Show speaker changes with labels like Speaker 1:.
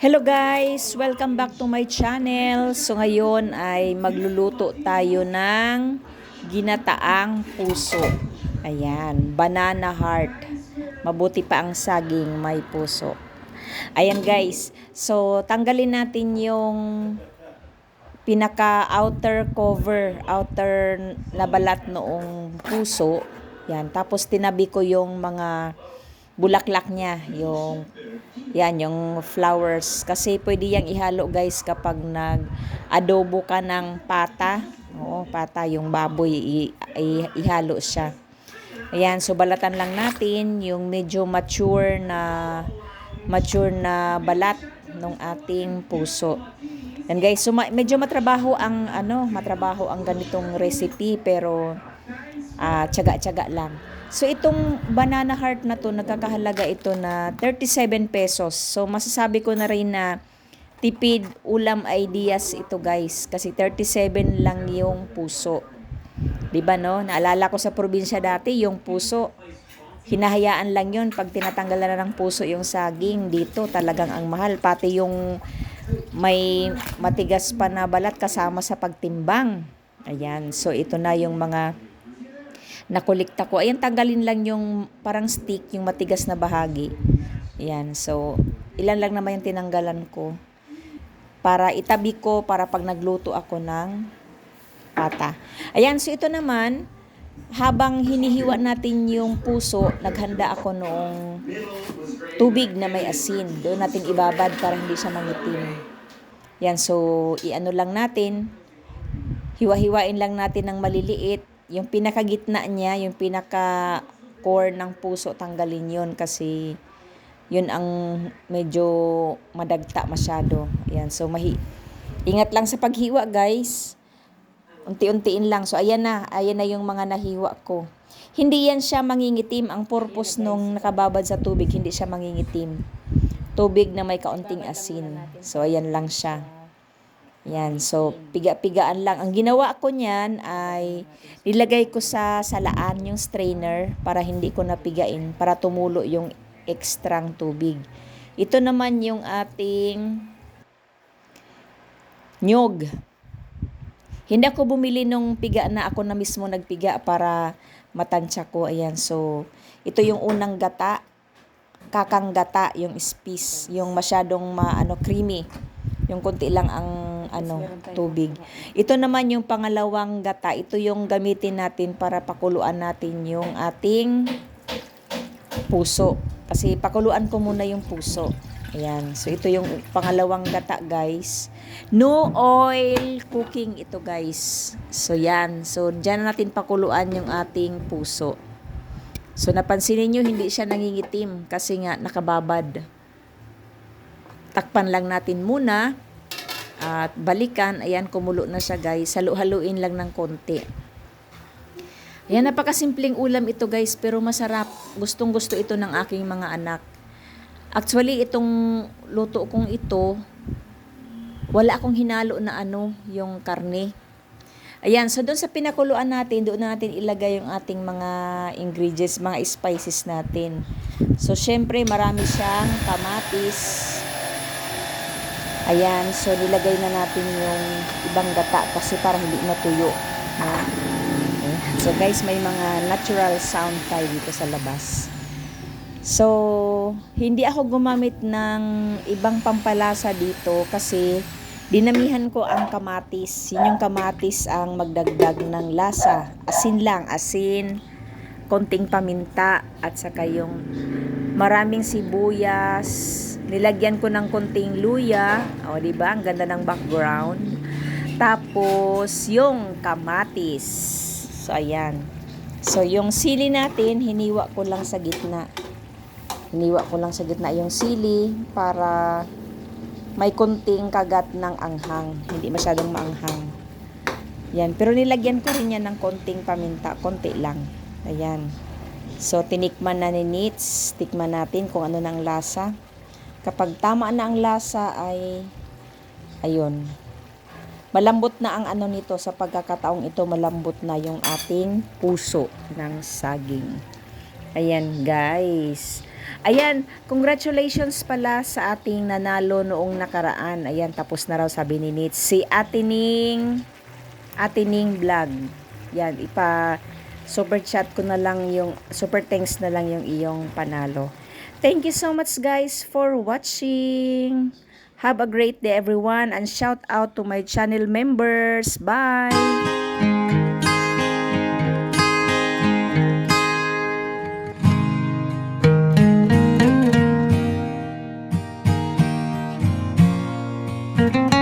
Speaker 1: Hello guys! Welcome back to my channel. So ngayon ay magluluto tayo ng ginataang puso. Ayan, banana heart. Mabuti pa ang saging may puso. Ayan guys, so tanggalin natin yung pinaka outer cover, outer na balat noong puso. Yan, tapos tinabi ko yung mga bulaklak niya, yung yan, yung flowers. Kasi pwede yang ihalo guys kapag nag-adobo ka ng pata. Oo, pata, yung baboy, i- ihalo siya. Ayan, so balatan lang natin yung medyo mature na mature na balat ng ating puso. Yan guys, so medyo matrabaho ang ano, matrabaho ang ganitong recipe pero ah tiyaga-tiyaga lang. So itong banana heart na to, nagkakahalaga ito na 37 pesos. So masasabi ko na rin na tipid ulam ideas ito guys. Kasi 37 lang yung puso. 'Di ba no? Naalala ko sa probinsya dati, yung puso, hinahayaan lang yun pag tinatanggalan na ng puso yung saging. Dito talagang ang mahal. Pati yung may matigas pa na balat kasama sa pagtimbang. Ayan. So ito na yung mga nakulikta ko. Ayan, tanggalin lang yung parang stick, yung matigas na bahagi. Ayan, so ilan lang naman yung tinanggalan ko. Para itabi ko para pag nagluto ako ng pata. Ayan, so ito naman, habang hinihiwa natin yung puso, naghanda ako noong tubig na may asin. Doon natin ibabad para hindi siya mangitim. Yan, so iano lang natin, hiwa-hiwain lang natin ng maliliit yung pinakagitna niya, yung pinaka core ng puso, tanggalin yon kasi yun ang medyo madagta masyado. Ayan, so mahi ingat lang sa paghiwa, guys. Unti-untiin lang. So ayan na, ayan na yung mga nahiwa ko. Hindi yan siya mangingitim. Ang purpose nung nakababad sa tubig, hindi siya mangingitim. Tubig na may kaunting asin. So ayan lang siya. Yan, so piga-pigaan lang. Ang ginawa ko niyan ay nilagay ko sa salaan yung strainer para hindi ko napigain, para tumulo yung ekstrang tubig. Ito naman yung ating nyog. Hindi ako bumili nung piga na ako na mismo nagpiga para matansya ko. Ayan, so ito yung unang gata. Kakang gata, yung spice, yung masyadong maano creamy. Yung konti lang ang ano tubig. Ito naman yung pangalawang gata. Ito yung gamitin natin para pakuluan natin yung ating puso. Kasi pakuluan ko muna yung puso. Ayan. So ito yung pangalawang gata, guys. No oil cooking ito, guys. So yan. So diyan natin pakuluan yung ating puso. So napansinin nyo, hindi siya nangingitim kasi nga nakababad. Takpan lang natin muna at balikan, ayan, kumulo na siya guys. Halo-haluin lang ng konti. Ayan, napakasimpleng ulam ito guys, pero masarap. Gustong gusto ito ng aking mga anak. Actually, itong luto kong ito, wala akong hinalo na ano, yung karne. Ayan, so doon sa pinakuluan natin, doon natin ilagay yung ating mga ingredients, mga spices natin. So, syempre, marami siyang kamatis, Ayan, so nilagay na natin yung ibang gata kasi para hindi matuyo. Ayan. So guys, may mga natural sound tayo dito sa labas. So, hindi ako gumamit ng ibang pampalasa dito kasi dinamihan ko ang kamatis. Yun yung kamatis ang magdagdag ng lasa. Asin lang, asin, konting paminta at saka yung maraming sibuyas, Nilagyan ko ng konting luya. O, di ba? Ang ganda ng background. Tapos, yung kamatis. So, ayan. So, yung sili natin, hiniwa ko lang sa gitna. Hiniwa ko lang sa gitna yung sili para may konting kagat ng anghang. Hindi masyadong maanghang. Yan. Pero nilagyan ko rin yan ng konting paminta. Konti lang. Ayan. So, tinikman na ni Nits. Tikman natin kung ano ng lasa kapag tama na ang lasa ay ayun malambot na ang ano nito sa pagkakataong ito malambot na yung ating puso ng saging Ayan, guys. Ayan, congratulations pala sa ating nanalo noong nakaraan. Ayan, tapos na raw sabi ni Nitz. Si Atining, Atining Vlog. Yan, ipa super chat ko na lang yung, super thanks na lang yung iyong panalo. Thank you so much guys for watching. Have a great day everyone and shout out to my channel members. Bye! thank you